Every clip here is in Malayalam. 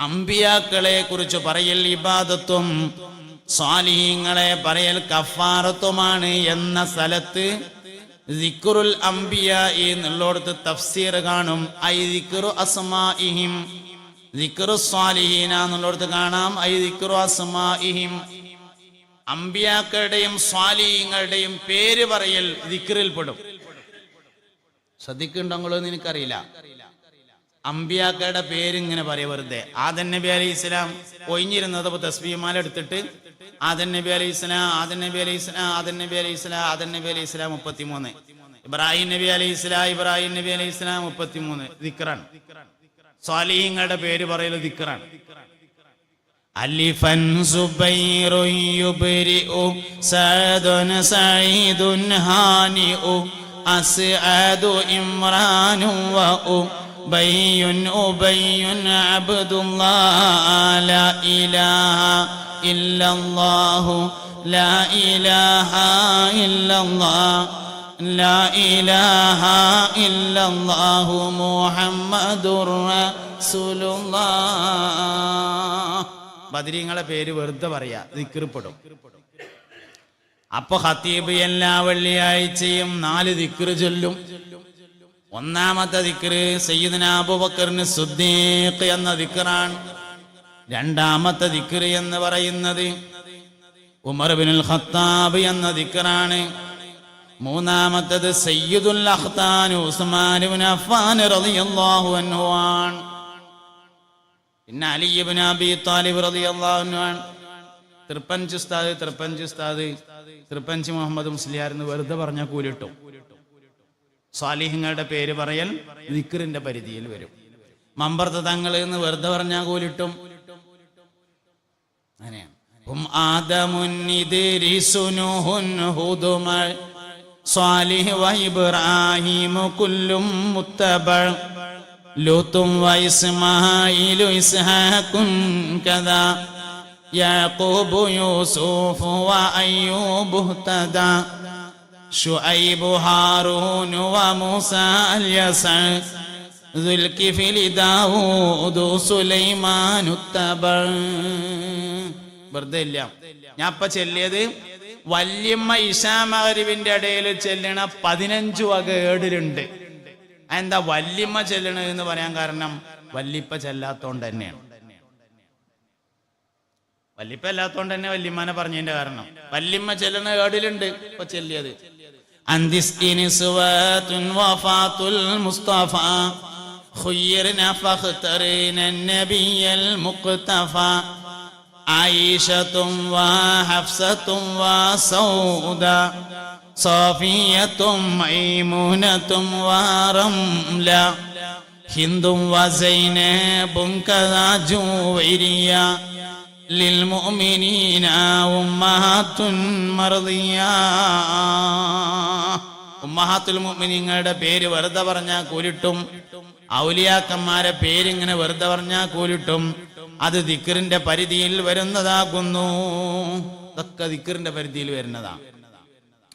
അമ്പിയാക്കളെ കുറിച്ച് പറയൽ ഇബാദത്തും സ്വാലിഹീങ്ങളെ പറയൽ കഫാറത്തുമാണ് എന്ന സ്ഥലത്ത് ദിക്കുറുൽ അംബിയ എന്നുള്ളടത്ത് തഫ്സീർ കാണും. ഐ ദിക്റു അസ്മാഇഹിം. ദിക്കുറു സ്വാലിഹീന എന്നുള്ളടത്ത് കാണാം. ഐ ദിക്റു അസ്മാഇഹിം. അമ്പിയാക്കളുടെയും സ്വാലിഹീങ്ങളുടെയും പേര് പറയൽ ദിക്റിൽപ്പെടും ശ്രദ്ധിക്കുന്നുണ്ടോ എന്ന് എനിക്കറിയില്ല. അമ്പിയാക്കളുടെ പേര് ഇങ്ങനെ പറയാ വെറുതെ. ആദൻ നബി അലൈഹി ഇസ്ലാം ഒഴിഞ്ഞിരുന്നത് അപ്പൊ തസ്ബീമാല എടുത്തിട്ട് ആദൻ നബി അലൈഹി ഇസ്ലാം ആദൻ നബി അലൈഹി ഇസ്ലാം ആദൻ നബി അലൈഹി ഇസ്ലാം ആദൻ നബി അലൈഹി ഇസ്ലാം മുപ്പത്തിമൂന്ന്. ഇബ്രാഹിം നബി അലൈഹി ഇസ്ലാം ഇബ്രാഹിം നബി അലൈഹി ഇസ്ലാം മുപ്പത്തിമൂന്ന്. ദിക്റാണ്. സ്വാലിഹീങ്ങളുടെ പേര് പറയൽ ദിക്റാണ്. ألفا زبير يبرئ سعد سعيد هانئ أسعد إمران وأبي أبي عبد الله لا إله إلا الله لا إله إلا الله لا إله إلا الله محمد رسول الله. ബദരീങ്ങളെ പേര് വെറുതെ പറയാ ദിക്കറിപ്പെടും അപ്പൊ ഹത്തീബ് എല്ലാ വെള്ളിയാഴ്ചയും നാല് ദിക്കറ് ചൊല്ലും. ഒന്നാമത്തെ ദിക്കറ് സയ്യിദ്ന അബൂബക്കറിന് സുദ്ദീഖ് എന്ന ദിക്റാണ്. രണ്ടാമത്തെ ദിക്കറ് എന്ന് പറയുന്നത് ഉമർ ബിനുൽ ഖത്താബ് എന്ന ദിക്റാണ്. മൂന്നാമത്തത് സയ്യിദുൽ അഖ്താൻ ഉസ്മാൻ അഫ്ഫാൻ റളിയല്ലാഹു അൻഹു ആണ്. പിന്നെ അലിയബിനാബി താലിബ് റതി അൻഹു ആണ്. തൃപ്പഞ്ച് ഉസ്താദ് തൃപ്പഞ്ച് ഉസ്താദ് തൃപ്പഞ്ച് മുഹമ്മദ് മുസ്ലിയാർ എന്ന് വെറുതെ പറഞ്ഞ കൂലിട്ടും. സ്വാലിഹങ്ങളുടെ പേര് പറയൽ ദിക്കറിന്റെ പരിധിയിൽ വരും. മമ്പർത്ത തങ്ങൾ എന്ന് വെറുതെ പറഞ്ഞാൽ കൂലിട്ടും. അങ്ങനെയാണ്. സ്വാലിഹ് വൈബ്രാഹിമു കുല്ലും മുത്തബ ലൂത്തും വൈസ്മായിലു ഇസ്ഹാഖും കദാ യാഖൂബു യൂസുഫു വ അയ്യൂബു തദാ ശുഐബു ഹാറൂനു വ മൂസ അൽ യസ ദുൽകിഫിൽ ദാവൂദു സുലൈമാനു തബ. വെറുതെ ഇല്ല. ഞാൻ ഇപ്പൊ ചെല്ലിയത് വല്യമ്മ ഇഷാ മഹരിവിന്റെ ഇടയിൽ ചെല്ലണ പതിനഞ്ചു വക ഏടിലുണ്ട്. എന്താ വല്യമ്മ ചെല്ലണത് എന്ന് പറയാൻ കാരണം വല്യപ്പ ചെല്ലാത്തോണ്ട് തന്നെയാണ് വല്യപ്പ അല്ലാത്തോണ്ട് തന്നെ വല്യമ്മനെ പറഞ്ഞതിന്റെ കാരണം വല്യമ്മ ചെല്ലണ ഏടിലുണ്ട് ഇപ്പൊ ചെല്ലിയത് അന്തിസ്ഇനിസ്വാത്തുൻ വഫാത്തുൽ മുസ്തഫ خيرنا فاخترنا النبي المقتفى عائشة وحفصة وسودا صافية ميمونة ورملة هند وزينب كذا جويريا للمؤمنين أمهات مرضية ഉമ്മഹാത്തുൽ മുഅ്മിനീങ്ങളുടെ പേര് വെറുതെ പറഞ്ഞാൽ കൂലിട്ടും ഔലിയാക്കന്മാരെ പേരിങ്ങനെ വെറുതെ പറഞ്ഞാൽ കൂലിട്ടും അത് ദിക്കറിന്റെ പരിധിയിൽ വരുന്നതാകുന്നു ഇതൊക്കെ ദിക്കറിന്റെ പരിധിയിൽ വരുന്നതാണ്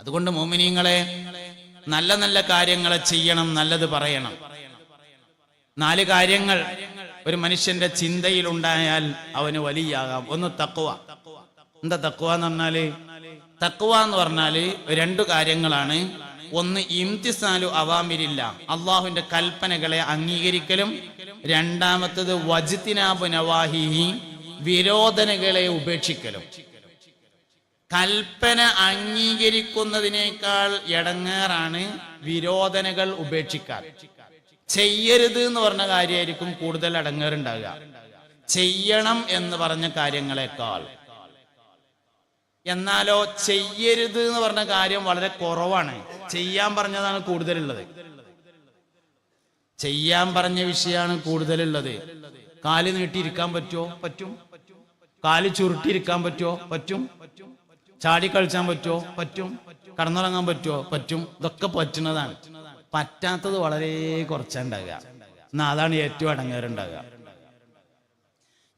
അതുകൊണ്ട് മോമിനിങ്ങളെ നല്ല നല്ല കാര്യങ്ങളെ ചെയ്യണം നല്ലത് പറയണം. നാല് കാര്യങ്ങൾ ഒരു മനുഷ്യന്റെ ചിന്തയിൽ ഉണ്ടായാൽ അവന് വലിയാകാം. ഒന്ന് തക്കുവ എന്താ തക്കുവ എന്ന് പറഞ്ഞാൽ? തക്കുവ എന്ന് പറഞ്ഞാൽ രണ്ടു കാര്യങ്ങളാണ്. ഒന്ന് ഇംതിസാലു അവാമിരില്ല അള്ളാഹുവിന്റെ കൽപ്പനകളെ അംഗീകരിക്കലും. രണ്ടാമത്തത് വജിത്തിനാബ് നവാഹിഹി വിരോധനകളെ ഉപേക്ഷിക്കലും. കൽപ്പന അംഗീകരിക്കുന്നതിനേക്കാൾ ഇടങ്ങേറാണ് വിരോധനകൾ ഉപേക്ഷിക്കാൻ. ചെയ്യരുത് എന്ന് പറഞ്ഞ കാര്യമായിരിക്കും കൂടുതൽ അടങ്ങേറുണ്ടാകുക ചെയ്യണം എന്ന് പറഞ്ഞ കാര്യങ്ങളെക്കാൾ. എന്നാലോ ചെയ്യരുത് എന്ന് പറഞ്ഞ കാര്യം വളരെ കുറവാണ്. ചെയ്യാൻ പറഞ്ഞതാണ് കൂടുതലുള്ളത്. ചെയ്യാൻ പറഞ്ഞ വിഷയമാണ് കൂടുതലുള്ളത്. കാൽ നീട്ടിയിരിക്കാൻ പറ്റുമോ? പറ്റും. കാൽ ചുരുട്ടിയിരിക്കാൻ പറ്റുമോ? പറ്റും. ചാടി കളിച്ചാൻ പറ്റുമോ പറ്റും. കടന്നുറങ്ങാൻ പറ്റുമോ പറ്റും. ഇതൊക്കെ പറ്റുന്നതാണ്. പറ്റാത്തത് വളരെ കുറച്ചുണ്ടാകുക എന്നാ അതാണ് ഏറ്റവും അടങ്ങേറുണ്ടാകുക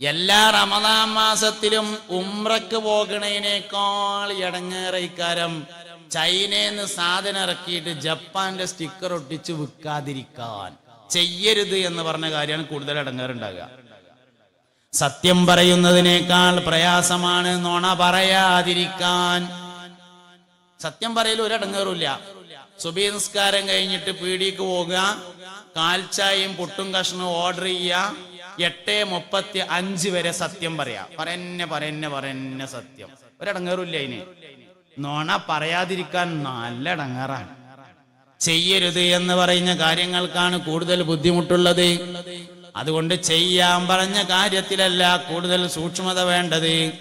എല്ലാ റമദാൻ മാസത്തിലും ഉംറക്ക് പോകണേനേക്കാൾ ഇടങ്ങേറിക്കാരം ചൈനയിൽ സാധനം ഇറക്കിയിട്ട് ജപ്പാന്റെ സ്റ്റിക്കർ ഒട്ടിച്ച് വിൽക്കാതിരിക്കാൻ. ചെയ്യരുത് എന്ന് പറഞ്ഞ കാര്യമാണ് കൂടുതൽ ഇടങ്ങേറുണ്ടാകുക സത്യം പറയുന്നതിനേക്കാൾ പ്രയാസമാണ് നുണ പറയാതിരിക്കാൻ. സത്യം പറയൽ ഒരടങ്ങേറില്ല. സുബീ നിസ്കാരം കഴിഞ്ഞിട്ട് പീടിക്ക് പോകുക കാൽച്ചായും പുട്ടും കഷ്ണവും ഓർഡർ ചെയ്യുക എട്ട് മുപ്പത്തി അഞ്ച് വരെ സത്യം പറയാ. പറന്നെ പറന്നെ പറന്നെ സത്യം. ഒരടങ്ങേറില്ല അതിന് നോണ പറയാതിരിക്കാൻ നല്ല ഇടങ്ങേറാണ് ചെയ്യരുത് എന്ന് പറയുന്ന കാര്യങ്ങൾക്കാണ് കൂടുതൽ ബുദ്ധിമുട്ടുള്ളത്. അതുകൊണ്ട് ചെയ്യാൻ പറഞ്ഞ കാര്യത്തിലല്ല കൂടുതൽ സൂക്ഷ്മത വേണ്ടത്.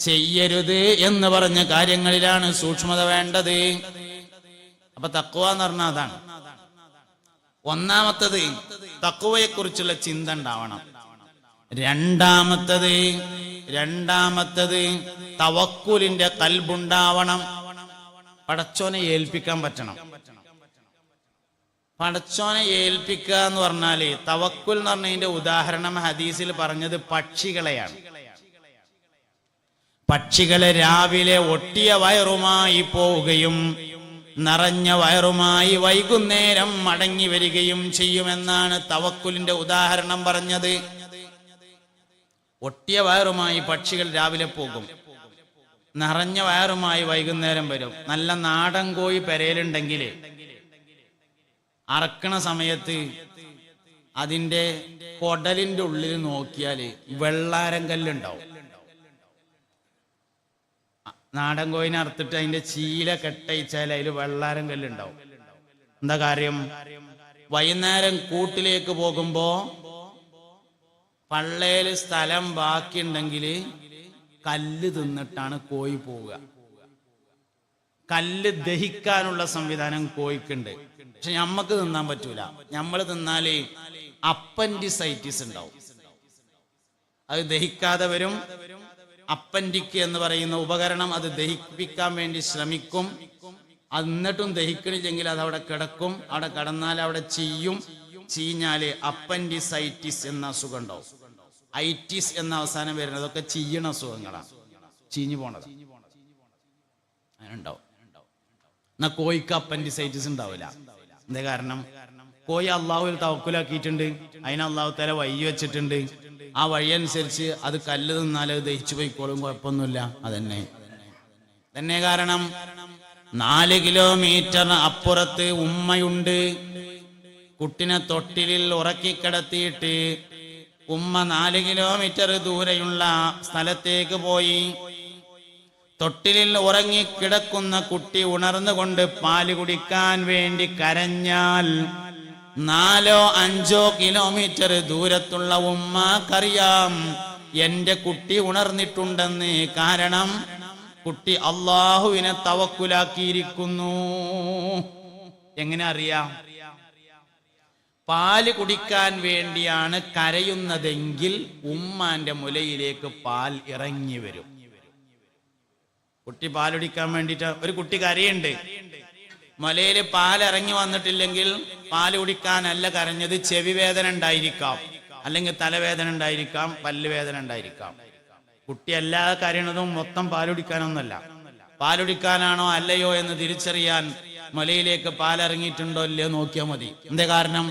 ചെയ്യരുത് എന്ന് പറഞ്ഞ കാര്യങ്ങളിലാണ് സൂക്ഷ്മത വേണ്ടത്. അപ്പൊ തക്കുവ എന്ന് പറഞ്ഞാൽ അതാണ്. ഒന്നാമത്തത് തക്കുവയെ കുറിച്ചുള്ള ചിന്ത ഉണ്ടാവണം. രണ്ടാമത്തത് രണ്ടാമത്തത് തവക്കുലിന്റെ കൽബുണ്ടാവണം. പടച്ചോനെ ഏൽപ്പിക്കാൻ പറ്റണം. പടച്ചോനെ ഏൽപ്പിക്കുക എന്ന് പറഞ്ഞാൽ തവക്കുൽ എന്ന് പറഞ്ഞതിന്റെ ഉദാഹരണം ഹദീസിൽ പറഞ്ഞത് പക്ഷികളെയാണ്. പക്ഷികളെ രാവിലെ ഒട്ടിയ വയറുമായി പോവുകയും നിറഞ്ഞ വയറുമായി വൈകുന്നേരം മടങ്ങി വരികയും ചെയ്യുമെന്നാണ് തവക്കുലിന്റെ ഉദാഹരണം പറഞ്ഞത്. ഒട്ടിയ വയറുമായി പക്ഷികൾ രാവിലെ പോകും. നിറഞ്ഞ വയറുമായി വൈകുന്നേരം വരും. നല്ല നാടൻ കോഴി പെരയിലുണ്ടെങ്കിൽ അറക്കണ സമയത്ത് അതിന്റെ കൊടലിന്റെ ഉള്ളിൽ നോക്കിയാൽ വെള്ളാരം കല്ലുണ്ടാവും. നാടൻ കോയിനെ അറുത്തിട്ട് അതിന്റെ ചീല കെട്ടയിച്ചാൽ അതിൽ വെള്ളാരം കല്ലുണ്ടാവും. എന്താ കാര്യം? വൈകുന്നേരം കൂട്ടിലേക്ക് പോകുമ്പോ പള്ളയിൽ സ്ഥലം ബാക്കിയുണ്ടെങ്കിൽ കല്ല് തിന്നിട്ടാണ് കോയി പോവുക. കല്ല് ദഹിക്കാനുള്ള സംവിധാനം കോഴിക്കുണ്ട്. പക്ഷെ നമ്മക്ക് തിന്നാൻ പറ്റൂല. നമ്മൾ തിന്നാൽ അപ്പൻഡിസൈറ്റിസ് ഉണ്ടാവും. അത് ദഹിക്കാതെ വരും. അപ്പൻഡിക്ക് എന്ന് പറയുന്ന ഉപകരണം അത് ദഹിപ്പിക്കാൻ വേണ്ടി ശ്രമിക്കും. എന്നിട്ടും ദഹിക്കണില്ലെങ്കിൽ അത് അവിടെ കിടക്കും. അവിടെ കിടന്നാൽ അവിടെ ചെയ്യും. ചീഞ്ഞാൽ അപ്പൻഡിസൈറ്റിസ് എന്ന അസുഖം ഉണ്ടാവും. ഐറ്റിസ് എന്ന അവസാനം വരുന്നത് അതൊക്കെ ചീയണ അസുഖങ്ങളാണ്. ചീഞ്ഞു പോണത്. അങ്ങനെ ഉണ്ടാവും. എന്നാ കോഴിക്ക് അപ്പൻഡിസൈറ്റിസ് ഉണ്ടാവില്ല. എന്താ കാരണം. കോഴി അള്ളാഹുവിൽ തവക്കുലാക്കിയിട്ടുണ്ട്. അതിന് അള്ളാഹു തല വഴി വെച്ചിട്ടുണ്ട്. ആ വഴി അനുസരിച്ച് അത് കല്ല് തിന്നാൽ അത് ദഹിച്ചു പോയിക്കോളും കുഴപ്പമൊന്നുമില്ല. അതന്നെ. തന്നെ കാരണം നാല് കിലോമീറ്റർ അപ്പുറത്ത് ഉമ്മയുണ്ട്. കുട്ടിനെ തൊട്ടിലിൽ ഉറക്കിക്കിടത്തിയിട്ട് ഉമ്മ നാല് കിലോമീറ്റർ ദൂരെയുള്ള സ്ഥലത്തേക്ക് പോയി. തൊട്ടിലിൽ ഉറങ്ങിക്കിടക്കുന്ന കുട്ടി ഉണർന്നുകൊണ്ട് പാൽ കുടിക്കാൻ വേണ്ടി കരഞ്ഞാൽ നാലോ അഞ്ചോ കിലോമീറ്റർ ദൂരത്തുള്ള ഉമ്മക്കറിയാം എന്റെ കുട്ടി ഉണർന്നിട്ടുണ്ടെന്ന് കാരണം കുട്ടി അള്ളാഹുവിനെ തവക്കുലാക്കിയിരിക്കുന്നു. എങ്ങനെ അറിയാം? പാൽ കുടിക്കാൻ വേണ്ടിയാണ് കരയുന്നതെങ്കിൽ ഉമ്മാന്റെ മുലയിലേക്ക് പാൽ ഇറങ്ങി വരും. കുട്ടി പാലുടിക്കാൻ വേണ്ടിട്ട് ഒരു കുട്ടി കരയുണ്ട്. മലയിൽ പാൽ ഇറങ്ങി വന്നിട്ടില്ലെങ്കിൽ പാൽ കുടിക്കാനല്ല കരഞ്ഞത് ചെവി വേദന ഉണ്ടായിരിക്കാം. അല്ലെങ്കിൽ തലവേദന ഉണ്ടായിരിക്കാം പല്ലുവേദന ഉണ്ടായിരിക്കാം. കുട്ടി അല്ലാതെ കരയണതും മൊത്തം പാലുടിക്കാനൊന്നല്ല പാലുടിക്കാനാണോ അല്ലയോ എന്ന് തിരിച്ചറിയാൻ മലയിലേക്ക് പാലിറങ്ങിയിട്ടുണ്ടോ ഇല്ലയോ നോക്കിയാൽ മതി. എന്താ കാരണം?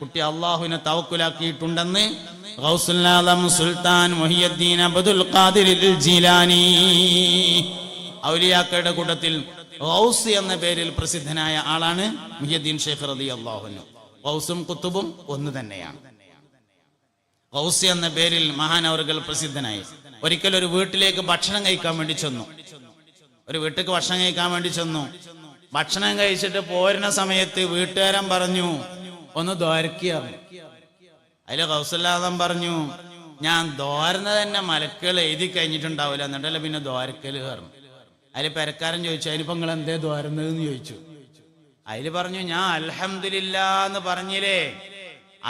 കുട്ടി അള്ളാഹുവിനെ തവക്കുലാക്കിയിട്ടുണ്ടെന്ന് Sultan Muhiyuddin Abdul Qadir Jilani. ഔലിയാക്കളുടെ കൂട്ടത്തിൽ റൗസ് എന്ന പേരിൽ പ്രസിദ്ധനായ ആളാണ് മുഹ്യദ്ദീൻ ഷെയ്ഖ് റതി അള്ളാഹുനു റൗസും കുത്തുബും ഒന്ന് തന്നെയാണ്. ഔസ് എന്ന പേരിൽ മഹാനവറുകൾ പ്രസിദ്ധനായി. ഒരിക്കൽ ഒരു വീട്ടിലേക്ക് ഭക്ഷണം കഴിക്കാൻ വേണ്ടി ചെന്നു. ഒരു വീട്ടിലേക്ക് ഭക്ഷണം കഴിക്കാൻ വേണ്ടി ചെന്നു. ഭക്ഷണം കഴിച്ചിട്ട് പോരുന്ന സമയത്ത് വീട്ടുകാരൻ പറഞ്ഞു ഒന്ന് ദ്വാരക്കിയ അതിലെ കൗസല്ലാദം പറഞ്ഞു ഞാൻ ദ്വാരന തന്നെ മലക്കുകൾ എഴുതി കഴിഞ്ഞിട്ടുണ്ടാവില്ല. എന്നിട്ടല്ല പിന്നെ ദ്വാരക്കൽ കയറും അതിൽ പെരക്കാരൻ ചോദിച്ചു അതിനിപ്പോ നിങ്ങൾ എന്തേ ദ്വാരുന്നതെന്ന് ചോദിച്ചു. അതിൽ പറഞ്ഞു ഞാൻ അലഹമില്ല എന്ന് പറഞ്ഞില്ലേ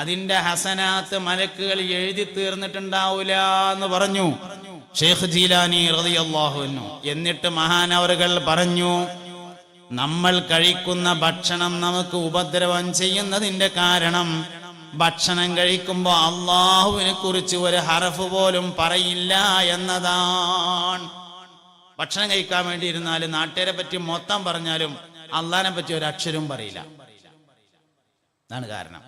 അതിന്റെ ഹസനാത്ത് മലക്കുകൾ എഴുതി തീർന്നിട്ടുണ്ടാവൂല എന്ന് പറഞ്ഞു. ഷെയ്ഖ് ജീലാനി റളിയല്ലാഹുവിനു എന്നിട്ട് മഹാനവറുകൾ പറഞ്ഞു നമ്മൾ കഴിക്കുന്ന ഭക്ഷണം നമുക്ക് ഉപദ്രവം ചെയ്യുന്നതിന്റെ കാരണം ഭക്ഷണം കഴിക്കുമ്പോൾ അള്ളാഹുവിനെ കുറിച്ച് ഒരു ഹറഫ് പോലും പറയില്ല എന്നതാണ്. ഭക്ഷണം കഴിക്കാൻ വേണ്ടി ഇരുന്നാലും നാട്ടുകാരെ പറ്റി മൊത്തം പറഞ്ഞാലും അള്ളാനെ പറ്റി ഒരു അക്ഷരവും പറയില്ല. അതാണ് കാരണം.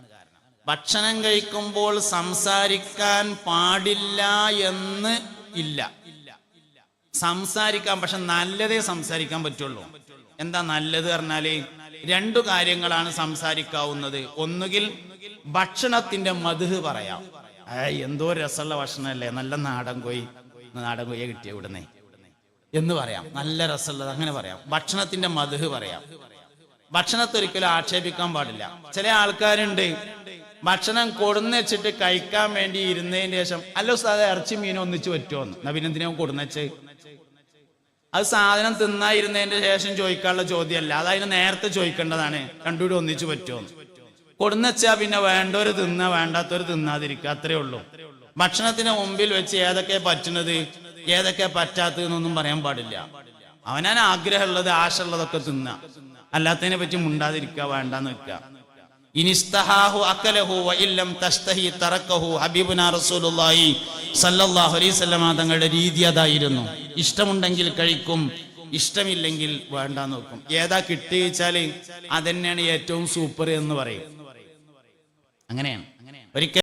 ഭക്ഷണം കഴിക്കുമ്പോൾ സംസാരിക്കാൻ പാടില്ല എന്ന് ഇല്ല. സംസാരിക്കാൻ പക്ഷെ നല്ലതേ സംസാരിക്കാൻ പറ്റുള്ളൂ. എന്താ നല്ലത് പറഞ്ഞാൽ രണ്ടു കാര്യങ്ങളാണ് സംസാരിക്കാവുന്നത്. ഒന്നുകിൽ ഭക്ഷണത്തിന്റെ മധുഹ് പറയാം. ഏയ് എന്തോ രസമുള്ള ഭക്ഷണമല്ലേ? നല്ല നാടൻ കോയി നാടൻ കോയെ കിട്ടിയ ഇവിടുന്ന്. എന്ന് പറയാം. നല്ല രസമുള്ളത് അങ്ങനെ പറയാം. ഭക്ഷണത്തിന്റെ മധു പറയാം. ഭക്ഷണത്തെ ഒരിക്കലും ആക്ഷേപിക്കാൻ പാടില്ല. ചില ആൾക്കാരുണ്ട് ഭക്ഷണം കൊടുന്ന് വെച്ചിട്ട് കഴിക്കാൻ വേണ്ടി ഇരുന്നതിന് ശേഷം അല്ല സാധാ ഇറച്ചി മീനും ഒന്നിച്ച് പറ്റുമോ എന്ന് കൊടുന്നെച്ച് കൊടുന്നച്ച് അത് സാധനം തിന്നായിരുന്നതിന്റെ ശേഷം ചോദിക്കാനുള്ള ചോദ്യമല്ല. അതായത് നേരത്തെ ചോദിക്കേണ്ടതാണ്. രണ്ടുകൂടി ഒന്നിച്ച് പറ്റുമോ കൊടുന്നെച്ചാ പിന്നെ വേണ്ടവര് തിന്ന വേണ്ടാത്തവര് തിന്നാതിരിക്കുക. അത്രേ ഉള്ളൂ. ഭക്ഷണത്തിന് മുമ്പിൽ വെച്ച് ഏതൊക്കെ പറ്റുന്നത്? ഏതൊക്കെ പറ്റാത്തതെന്നൊന്നും പറയാൻ പാടില്ല. അവനാൻ ആഗ്രഹമുള്ളത് ആശയുള്ളതൊക്കെ തിന്ന. അല്ലാത്തതിനെ പറ്റി മുണ്ടാതിരിക്കുക വേണ്ടെന്ന് വെക്കുക. ഇനിസ്തഹാഹു അക്കലഹു തറക്കഹു റസൂലുള്ളാഹി അലൈഹി തങ്ങളുടെ രീതി അതായിരുന്നു. ഇഷ്ടമുണ്ടെങ്കിൽ കഴിക്കും ഇഷ്ടമില്ലെങ്കിൽ വേണ്ട നോക്കും ഏതാ കിട്ടിയാൽ അതന്നെയാണ് ഏറ്റവും സൂപ്പർ എന്ന് പറയും. അങ്ങനെയാണ്. ഒരിക്കൽ